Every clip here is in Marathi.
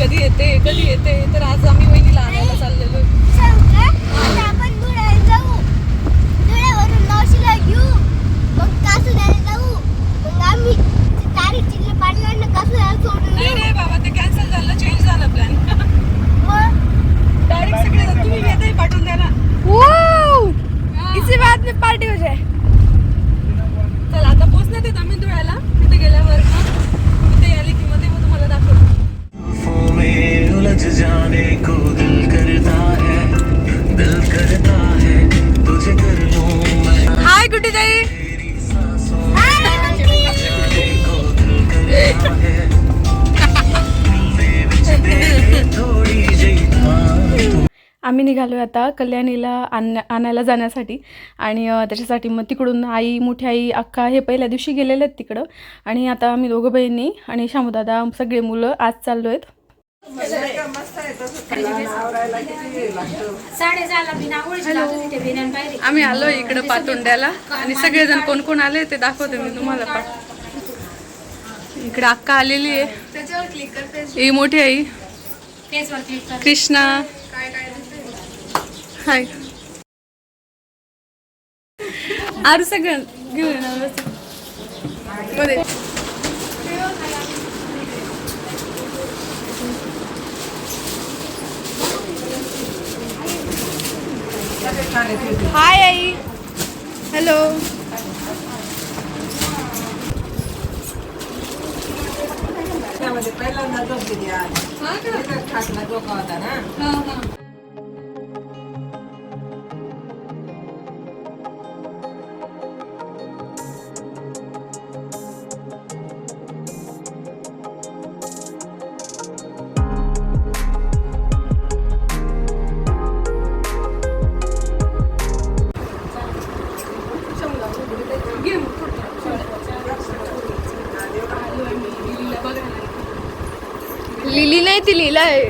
कधी येते कधी येते तर आज आम्ही वहिनीला आणायला चाललेलो मग मग मग हो. चल आता पोहोचण्यात येत आम्ही धुळ्याला. तिथे गेल्यावर मग तिथे आली की मग तेव्हा तुम्हाला दाखवतो. में उलझ जाने को दिल करता है दिल करता है तुझे कर लूं मैं। हाय गुड्डी आम्ही निघालो आता कल्याणीला आण आणायला जाण्यासाठी. आणि त्याच्यासाठी मग तिकडून आई मोठी आई अक्का हे पहिल्या दिवशी गेलेले आहेत तिकडं. आणि आता आम्ही दोघं बहिणी आणि शामूदादा सगळे मुलं आज चाललो आहेत आम्ही आलो इकडं पातोंड्याला आणि सगळेजण कोण कोण आले ते दाखवते मी तुम्हाला पण. इकडे अक्का आलेली आहे. ही मोठी आई. कृष्णा. हाय. आरू सगळं घेऊन. मध्ये. हाय आई. हॅलो त्यामध्ये पहिल्यांदा झोप दिली आज. ठाकला डोका होता ना? नाही ती लीला आहे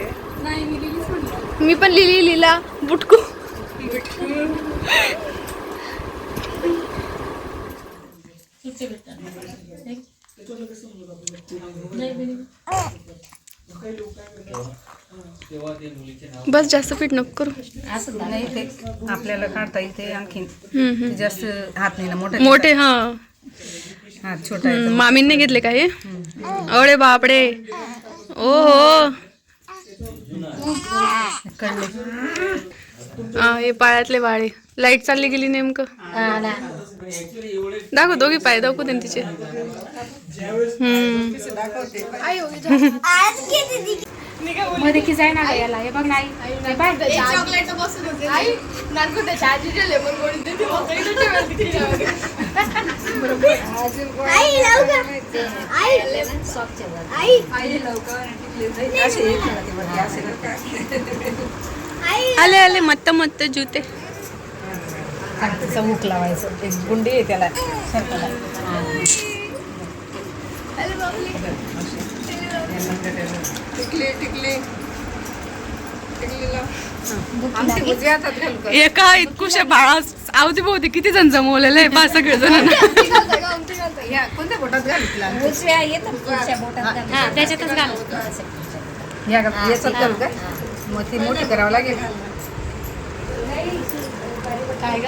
मी पण लिली लीला बुटकू. बस जास्त पीठ नको करू. असं नाही ते आपल्याला काढता आणखी हम्म, हम्म. जास्त हात नाही मोठे मोठे हा. हात छोटा हम्म, मामींनी घेतले का हे? अरे बापडे ओ हो. हा, हे पायातले वाळे. लाइट चालली गेली नेमकं? दाखव दोघी पाय दाखवू दे तिचे. हम्म. मध्ये की जाय ना याला. हे बघ नाही हे आई आई असे आले आले मत्त मत्त जुते. हुक लावायचं. एक गुंडी आहे त्याला. सरकाला टिकली टिकली. एका इतकुशा बाळा आवती भोवती किती जण जमवलेलं आहे? पा सगळे जण. या कोणत्या बोटात हा घालू. का मग ती मोठी करावं लागेल. काय ग?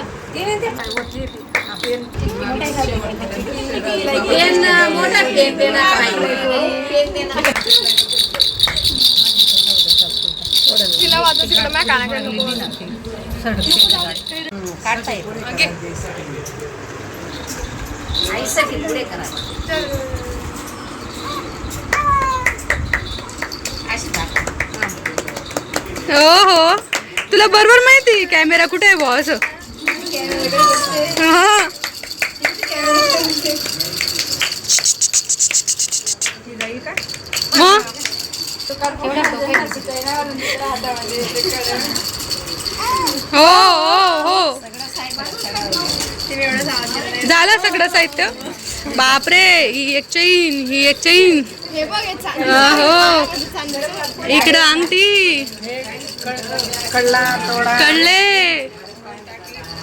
तिला मॅ कानाकडे नको काढता येईल पुढे करा हो हो. तुला बरोबर माहिती कॅमेरा कुठे आहे बॉस हा हो हो. हो झालं सगळं साहित्य? बापरे ही एक चैन ही एक चैन. हो इकडं अंगठी. कडला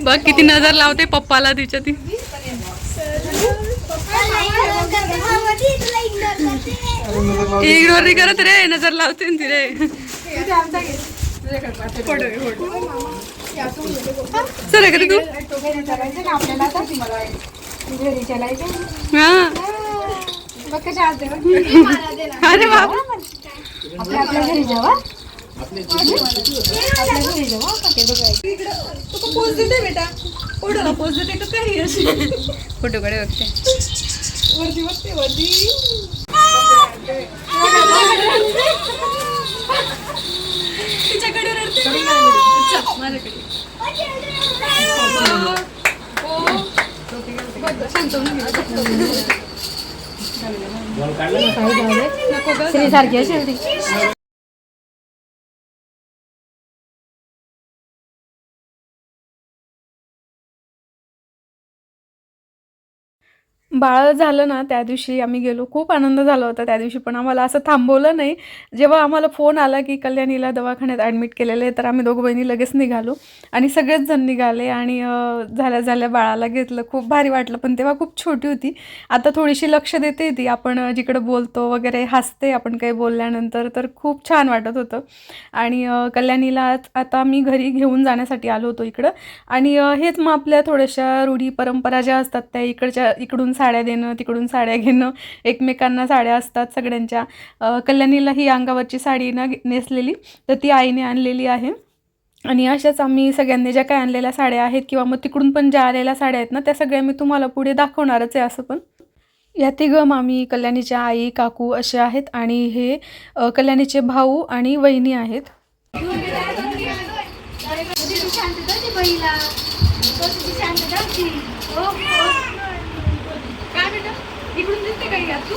बघ किती नजर लावते पप्पाला तिच्या ती. इग्नोर नाही करत रे नजर लावते ना ती रे. सर तू. हा. अरे बाबा आपल्या आपल्या घरी जावा आपल्या घरी जावा ते बघायचं पोच देते बेटा ओढाला पोच देते का काही अशी फोटोकडे बघते वरती बघते वरती तिच्याकडे रडते माझ्याकडे बघ, शांत होऊन घे. गं. सारखी असेल ती बाळ झालं ना त्या दिवशी आम्ही गेलो. खूप आनंद झाला होता त्या दिवशी पण आम्हाला असं थांबवलं नाही. जेव्हा आम्हाला फोन आला की कल्याणीला दवाखान्यात ॲडमिट केलेलं आहे तर आम्ही दोघं बहिणी लगेच निघालो आणि सगळेच जण निघाले आणि झाल्या झाल्या बाळाला घेतलं. खूप भारी वाटलं पण तेव्हा खूप छोटी होती. आता थोडीशी लक्ष देते ती. आपण जिकडं बोलतो वगैरे हसते आपण काही बोलल्यानंतर तर खूप छान वाटत होतं. आणि कल्याणीला आता मी घरी घेऊन जाण्यासाठी आलो होतो इकडं. आणि हेच मग आपल्या थोड्याशा रूढी परंपरा ज्या असतात त्या इकडच्या इकडून साड्या देणं तिकडून साड्या घेणं एकमेकांना साड्या असतात सगळ्यांच्या. कल्याणीला ही अंगावरची साडी ना नेसलेली तर ती आईने आणलेली आहे. आणि अशाच आम्ही सगळ्यांनी ज्या काय आणलेल्या साड्या आहेत किंवा मग तिकडून पण ज्या आलेल्या साड्या आहेत ना त्या सगळ्या मी तुम्हाला पुढे दाखवणारच आहे असं पण. या तिघं मामी कल्याणीच्या आई काकू असे आहेत आणि हे कल्याणीचे भाऊ आणि वहिनी आहेत. काय काही यात? तू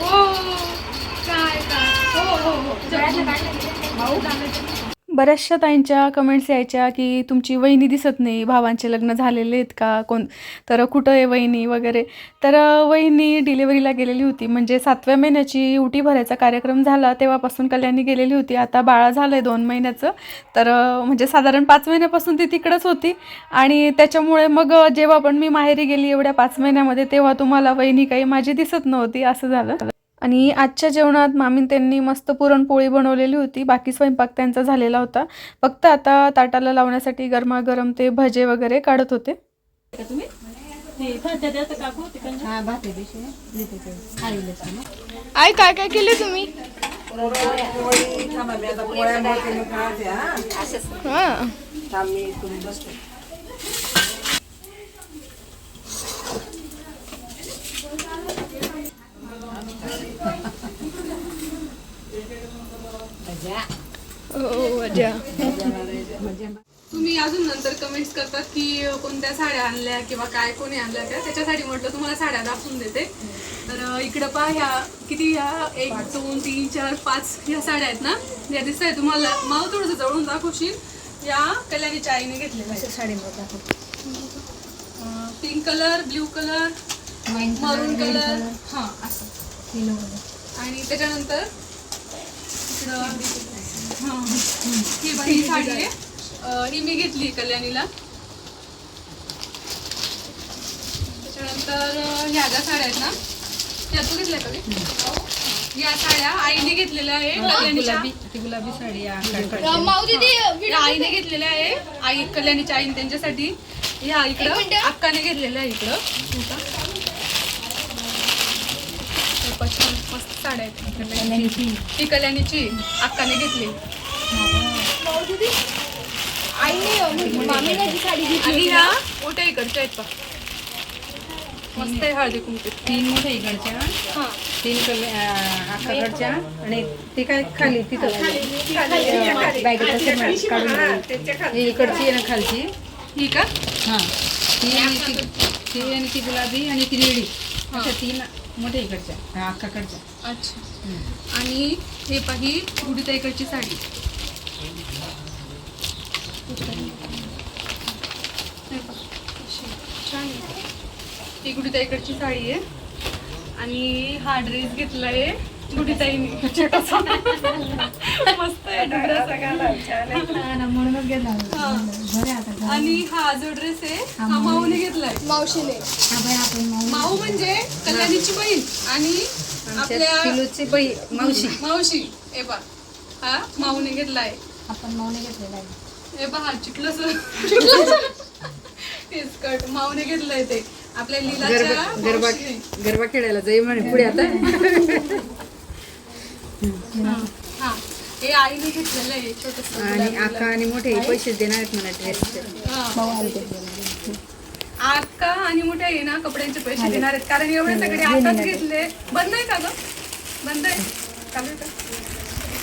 हो काय काय? हो हो हो. बऱ्याचशा ताईंच्या कमेंट्स यायच्या की तुमची वहिनी दिसत नाही भावांचे लग्न झालेले आहेत का कोण तर कुठं आहे वहिनी वगैरे. तर वहिनी डिलेवरीला गेलेली होती म्हणजे सातव्या महिन्याची उटी भरायचा कार्यक्रम झाला तेव्हापासून कल्याणी गेलेली होती. आता बाळा झालं आहे दोन महिन्याचं. तर म्हणजे साधारण पाच महिन्यापासून ती तिकडंच होती. आणि त्याच्यामुळे मग जेव्हा पण मी माहेरी गेली एवढ्या पाच महिन्यामध्ये तेव्हा तुम्हाला वहिनी काही माझी दिसत नव्हती असं झालं. आणि आजच्या जेवणात मामीन त्यांनी मस्त पुरणपोळी बनवलेली होती. बाकी स्वयंपाक त्यांचा झालेला होता. फक्त आता ताटाला लावण्यासाठी गरमागरम ते भजे वगैरे काढत होते. आई काय काय केले तुम्ही? पोळी थांबा मी आता पोळ्या मोठे मी खाते हा हां थांब मी इकडून बसते तुम्ही अजून नंतर कमेंट्स करतात की कोणत्या साड्या आणल्या किंवा काय कोणी आणल्या त्या. त्याच्यासाठी म्हटलं तुम्हाला साड्या दाखवून देते. तर इकडं पहा ह्या किती ह्या एक दोन तीन चार पाच ह्या साड्या आहेत ना. या दिसत आहे तुम्हाला मला थोडंसं जवळून दाखवशील. या कल्याणीच्या आईने घेतलेल्या sari pink colour blue colour maroon colour हां असं. आणि त्याच्यानंतर इकडं हां. ही साडी आहे. ही मी घेतली कल्याणीला. त्याच्यानंतर ह्या ज्या साड्या आहेत ना त्या तू घेतल्या का? या साड्या आईने घेतलेल्या आहे कल्याणीच्या. गुलाबी साडी या आईने घेतलेल्या आहे. आई कल्याणीच्या आईने त्यांच्यासाठी. ह्या इकडं अक्काने घेतलेल्या आहे इकडं. हे का? हे पण छान मस्त साड्या आहेत. कल्याणीची. ही कल्याणीची. अक्काने घेतली. आणि ह्या मोठ्या इकडच्या आहेत पहा. मस्त आहे हळदी कुंकू. तीन मोठ्या इकडच्या. हा. तीन आकाकडच्या आणि ते काय खाली तिथं. बॅगेत असे काढून हे इकडची आहे ना खालची. ही का? हा. ती ती- ती आणि ती गुलाबी आणि ती निळी. अशा तीन मोठ्या इकडच्या अक्काकडच्या अच्छा. आणि हे पाही गुढीता इकडची साडी. हे पहा, अशी. छान आहे. ही गुढीता इकडची साडी आहे. आणि हा ड्रेस घेतलाय गुढीताईने छोटासा मस्त आहे ड्रेस म्हणूनच घेतला. हा. आणि हा जो ड्रेस आहे हा माऊने घेतलाय. मावशीने. हा माऊ- म्हणजे कल्याणीची बहीण आणि आपल्या बाई मावशी. मावशी. हे बा हा माऊने घेतलाय. आपण माऊने घेतलेला आहे. हे पहा चिटलंस हे स्कर्ट माऊने घेतलंय ते. आपल्या लीलाच्या गरबा. गरबा खेळायला जाई म्हणे पुढे आता. हा, आईने घेतलेलं आहे छोटस आणि आका आणि मोठे पैसे देणार आहेत मला ड्रेसचे आका आणि मोठ्या आहे ना कपड्यांचे पैसे देणार आहेत. कारण एवढे सगळे आताच घेतले. बंद आहे का ग? बंद आहे. चालू का?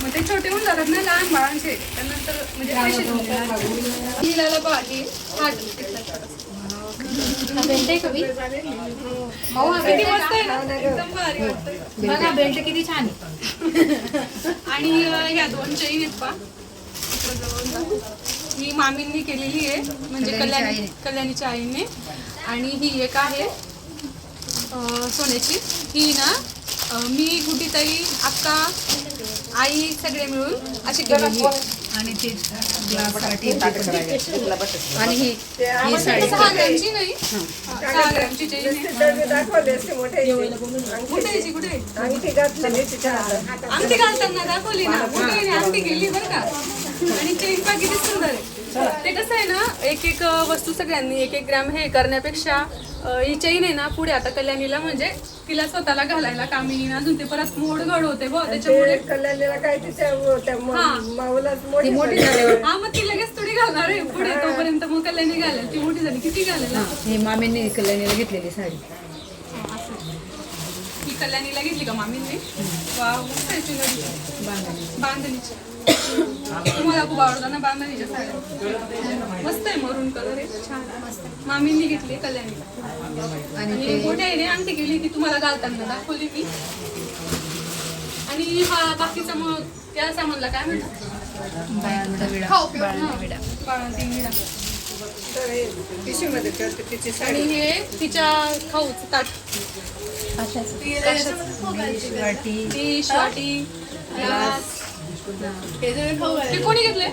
मग ते छोटे होऊन जातात ना लहान बाळांचे. त्यानंतर म्हणजे पैसे पाहिजे dress घेतला छोटासा. किती मस्त आहे ना एकदम भारी वाटतंय. बघा बेल्ट किती छान आहे आणि ह्या दोन चैन आहेत पा. ही मामींनी केलेली आहे म्हणजे कल्याणी. कल्याणीच्या आईने आणि ही एक आहे सोन्याची ही ना मी गुटीताई अक्का आई सगळे मिळून अशी केलेली आहे. आणि ते ग्लाससाठी आणि ही ही साडी नाही हा, कुठे? कुठे? अंगठी ना. गेली बरं का? आणि चेन पा किती सुंदर आहे. ते कसं आहे ना एक एक वस्तू सगळ्यांनी एक एक ग्रॅम हे करण्यापेक्षा ही चेन आहे ना पुढे आता कल्याणीला म्हणजे तिला स्वतःला घालायला कामी येईन अजून ते परत मोड घड होते बघ त्याच्यामुळे. कल्याणीला काय तिच्या हा. माऊलाच मोठी मोठी झाल्यावर हा मग ती लगेच थोडी घालणार आहे पुढे तोपर्यंत मग कल्याणी घालेल. ती मोठी झाली किती घालेल? हा, मामींनी कल्याणीला घेतलेली साडी. कल्याणीला घेतली का मामींनी? आहे बांधणीची. तुम्हाला खूप आवडतं ना बांधणीच्या साड्या? मस्त आहे मरून कलर आहे. छान आहे, मस्त आहे. मामींनी घेतली कल्याणीला. आणि मोठ्या आईने अंगठी केली ती तुम्हाला घालताना दाखवली मी. आणि हा बाकीचा मग त्या सामानला काय म्हणतात? बाळांचा विडा. खाऊ हा. ठेवते तिची साडी. आणि हे तिच्या खाऊचं ताट. वाटी. डिश वाटी ग्लास. हे कोणी घेतले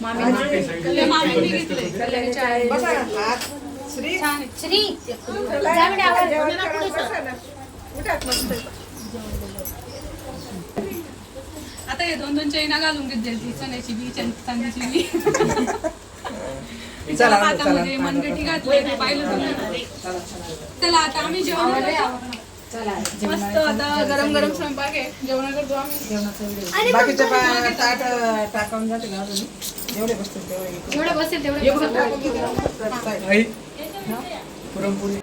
मामींनी घेतले कल्याणीच्या आई. बसा हात. श्री. छान आहे. जेवण करा, बसा ना. उठात मस्त. आता हे दोन दोन चैना घालून घेत जाईल ती चण्याची बी चांदीची बी. तिच्या हातामध्ये मनगटी घातली ते पाहिलं चला आता आम्ही जेवण. मस्त आता गरम गरम स्वयंपाक आहे. जेवण करतो आम्ही. बाकीचे ताट टाकावून जाते ना जेवढे बसतील तेवढे. जेवढं बसेल तेवढं पुरणपोळी.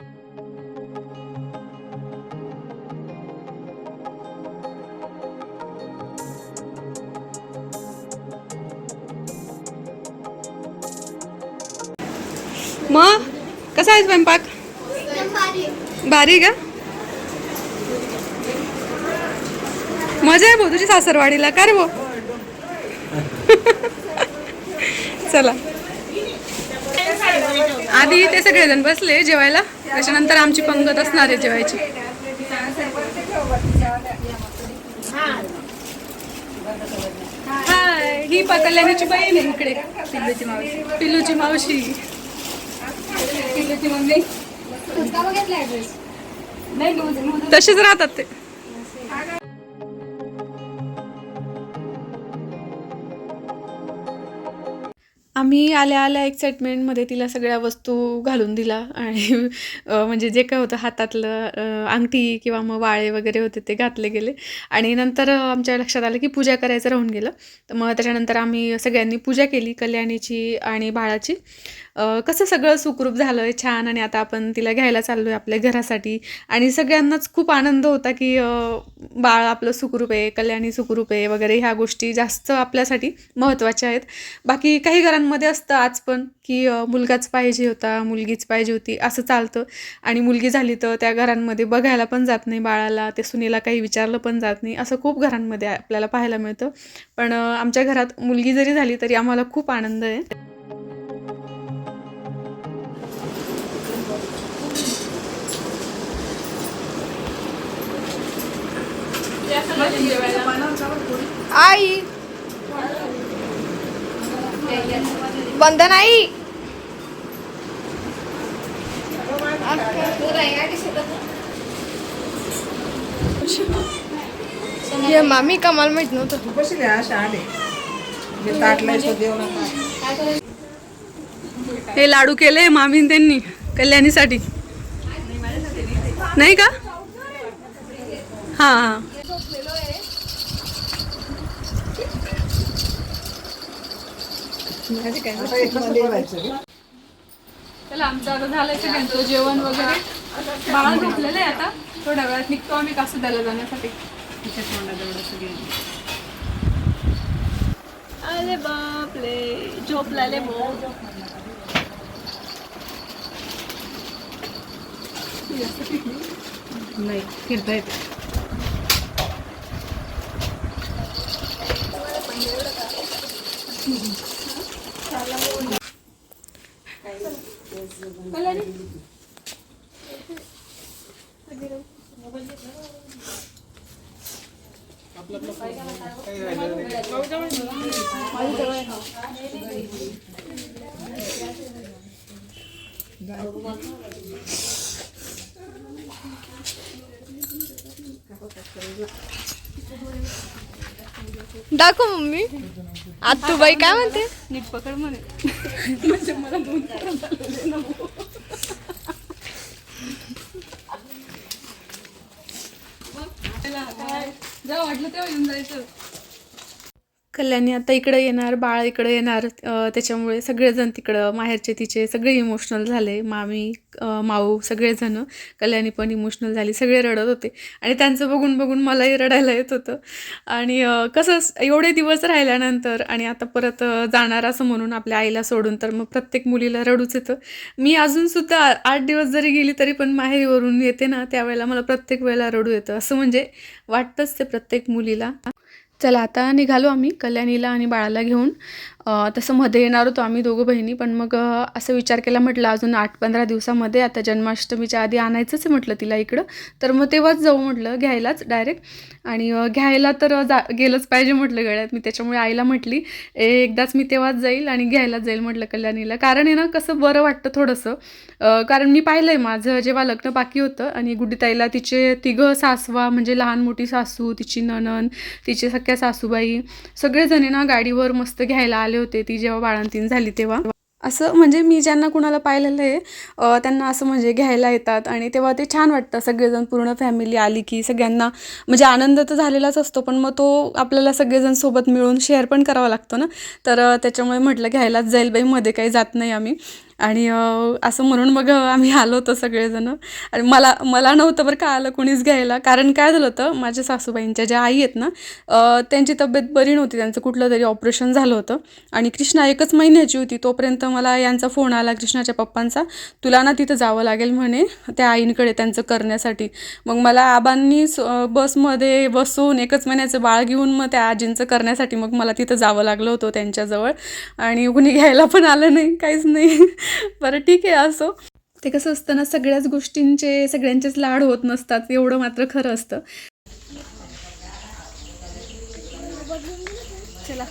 कसा आहे स्वयंपाक? भारी का? मजा आहे भाऊ तुझी सासरवाडीला का रे भाऊ? चला. आधी ते सगळेजण बसले जेवायला त्याच्यानंतर आमची पंगत असणार आहे जेवायची. हाय ही पा कल्याणीची बहीण आहे इकडे पिल्लूची मावशी. पिल्लूची मावशी. पिल्लूची मम्मी तसेच राहतात ते. आम्ही आल्या आल्या एक्साइटमेंटमध्ये तिला सगळ्या वस्तू घालून दिला. आणि म्हणजे जे काय होतं हातातलं अंगठी किंवा मग वाळे वगैरे होते ते घातले गेले. आणि नंतर आमच्या लक्षात आलं की पूजा करायचं राहून गेलं. तर मग त्याच्यानंतर आम्ही सगळ्यांनी पूजा केली कल्याणीची आणि बाळाची. कसं सगळं सुखरूप झालं आहे छान. आणि आता आपण तिला घ्यायला चाललो आहे आपल्या घरासाठी. आणि सगळ्यांनाच खूप आनंद होता की बाळ आपलं सुखरूप आहे कल्याणी सुखरूप आहे वगैरे ह्या गोष्टी जास्त आपल्यासाठी महत्त्वाच्या आहेत. बाकी काही घरांना घरांमध्ये असतं आज पण की मुलगाच पाहिजे होता मुलगीच पाहिजे होती असं चालतं. आणि मुलगी झाली तर त्या घरांमध्ये बघायला पण जात नाही बाळाला ते सुनेला काही विचारलं पण जात नाही असं खूप घरांमध्ये आपल्याला पाहायला मिळतं. पण आमच्या घरात मुलगी जरी झाली तरी आम्हाला खूप आनंद आहे. आई! बंधन आई. हे मामी कमाल माहीत नव्हतं. तू बसले अशा आले जे ताटलंय तो देऊ नका हे लाडू केले मामीन त्यांनी कल्याणीसाठी. नाही का? हां हां आता एक मध्ये व्हायचं चला आमचं आता झालंय सगळ्यांचं जेवण वगैरे बाळ झोपलेलं आहे आता. थोड्या वेळात निघतो आम्ही कासू द्यायला जाण्यासाठी. तिच्या तोंडाजवळ सगळे. अरे बापले झोपलाले नाही फिरता येते दाखव मम्मी. आज तू बाई काय म्हणते? नीट पकड म्हणे. म्हणजे मला दोन त्रास झालेले नको. जेव्हा वाटलं तेव्हा येऊन जायचं. कल्याणी आता इकडं येणार बाळ इकडं येणार त्याच्यामुळे सगळेजण तिकडं माहेरचे तिचे सगळे इमोशनल झाले. मामी माऊ सगळेजण कल्याणी पण इमोशनल झाली. सगळे रडत होते. आणि त्यांचं बघून बघून मलाही रडायला येत होतं. आणि कसं एवढे दिवस राहिल्यानंतर आणि आता परत जाणार असं म्हणून आपल्या आईला सोडून तर मग प्रत्येक मुलीला रडूच येतं. मी अजूनसुद्धा आठ दिवस जरी गेली तरी पण माहेरीवरून येते ना त्यावेळेला मला प्रत्येक वेळेला रडू येतं. असं म्हणजे वाटतंच ते प्रत्येक मुलीला. चला आता निघालो आम्ही कल्याणीला आणि बाळाला घेऊन. तसं मध्ये येणार होतो आम्ही दोघं बहिणी पण मग असं विचार केला म्हटलं अजून आठ पंधरा दिवसामध्ये आता जन्माष्टमीच्या आधी आणायचंच आहे म्हटलं तिला इकडं. तर मग तेव्हाच जाऊ म्हटलं घ्यायलाच डायरेक्ट आणि घ्यायला तर जा गेलंच पाहिजे म्हटलं गळ्यात. मी त्याच्यामुळे आईला म्हटली "ए, एकदाच मी तेव्हाच जाईल आणि घ्यायलाच जाईल म्हटलं कल्याणीला. कारण आहे ना कसं बरं वाटतं थोडंसं. कारण मी पाहिलं आहे माझं जेव्हा लग्न बाकी होतं आणि गुडीताईला तिचे तिघं सासवा म्हणजे लहान मोठी सासू तिची नणन तिचे सख्या सासूबाई सगळेजणी ना गाडीवर मस्त घ्यायला आले होते ती जेव्हा बाळंतीन झाली तेव्हा. असं म्हणजे मी ज्यांना कुणाला पाहिलेलं आहे त्यांना असं म्हणजे घ्यायला येतात आणि तेव्हा ते छान वाटतं. सगळेजण पूर्ण फॅमिली आली की सगळ्यांना म्हणजे आनंद तर झालेलाच असतो पण मग तो आपल्याला सगळेजण सोबत मिळून शेअर पण करावा लागतो ना. तर त्याच्यामुळे म्हटलं घ्यायलाच जाईल बाई मध्ये काही जात नाही आम्ही. आणि असं म्हणून मग आम्ही आलो होतो सगळेजणं. आणि मला मला नव्हतं बरं का आलं कुणीच घ्यायला. कारण काय झालं होतं माझ्या सासूबाईंच्या ज्या आई आहेत ना त्यांची तब्येत बरी नव्हती. त्यांचं कुठलं तरी ऑपरेशन झालं होतं. आणि कृष्णा एकच महिन्याची होती. तोपर्यंत मला यांचा फोन आला कृष्णाच्या पप्पांचा तुला ना तिथं जावं लागेल म्हणे त्या आईंकडे त्यांचं करण्यासाठी. मग मला आबांनी बसमध्ये बसून एकच महिन्याचं बाळ घेऊन मग त्या आजींचं करण्यासाठी मग मला तिथं जावं लागलं होतं त्यांच्याजवळ. आणि कुणी घ्यायला पण आलं नाही काहीच नाही. बरं ठीक आहे असो. ते कसं असतं ना सगळ्याच गोष्टींचे सगळ्यांचेच लाड होत नसतात एवढं मात्र खरं असतं. चला.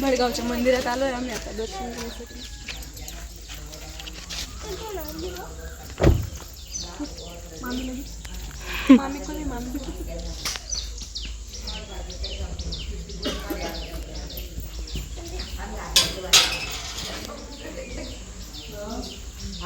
भडगावच्या मंदिरात आलोय आम्ही आता दर्शन घेण्यासाठी. मामी कोण आहे? मामी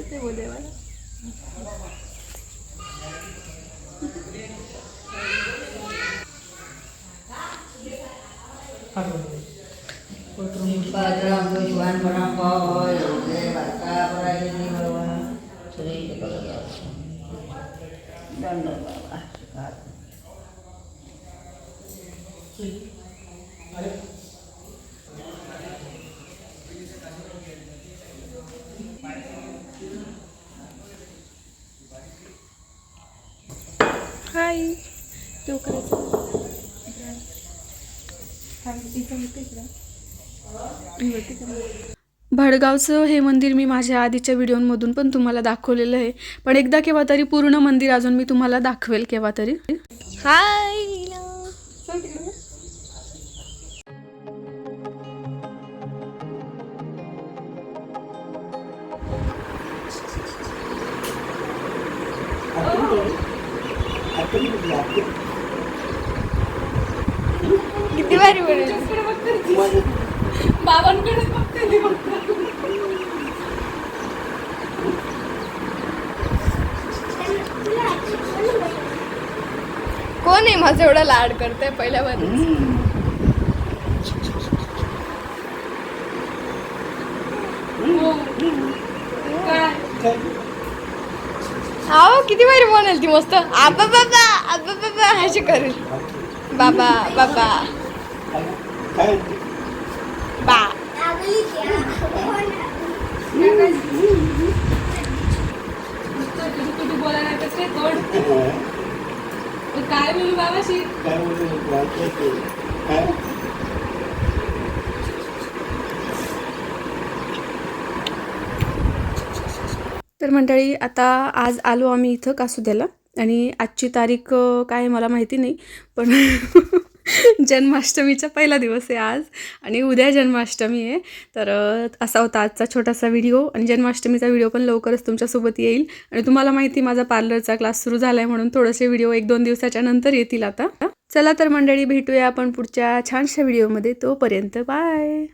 बापरे विडायचं ते बोले मला हाय तो करायचं भडगावचं हे मंदिर मी माझ्या आधीच्या व्हिडिओमधून पण तुम्हाला दाखवलेलं आहे. पण एकदा केव्हा तरी पूर्ण मंदिर अजून मी तुम्हाला दाखवेल केव्हा तरी. हाय. किती भारी बाबांकडे बघते कोण आहे माझं एवढा लाड करते पहिल्यापासून हो किती भारी म्हणेल ती मस्त. आबा बाबा आबा बाबा अशी करेल बाबा बाबा बा तुझी कुठे बोलायला येतच काय तोड काय बोलू बाबाशी? तर मंडळी आता आज आलो आम्ही इथं कासुद्याला. आणि आजची तारीख काय मला माहिती नाही पण जन्माष्टमीचा पहिला दिवस आहे आज आणि उद्या जन्माष्टमी आहे. तर असा होता आजचा छोटासा व्हिडिओ आणि जन्माष्टमीचा व्हिडिओ पण लवकरच तुमच्यासोबत येईल. आणि तुम्हाला माहिती माझा पार्लरचा क्लास सुरू झाला आहे म्हणून थोडेसे व्हिडिओ एक दोन दिवसाच्या नंतर येतील आता. चला तर मंडळी भेटूया आपण पुढच्या छानशा व्हिडिओमध्ये. तोपर्यंत बाय!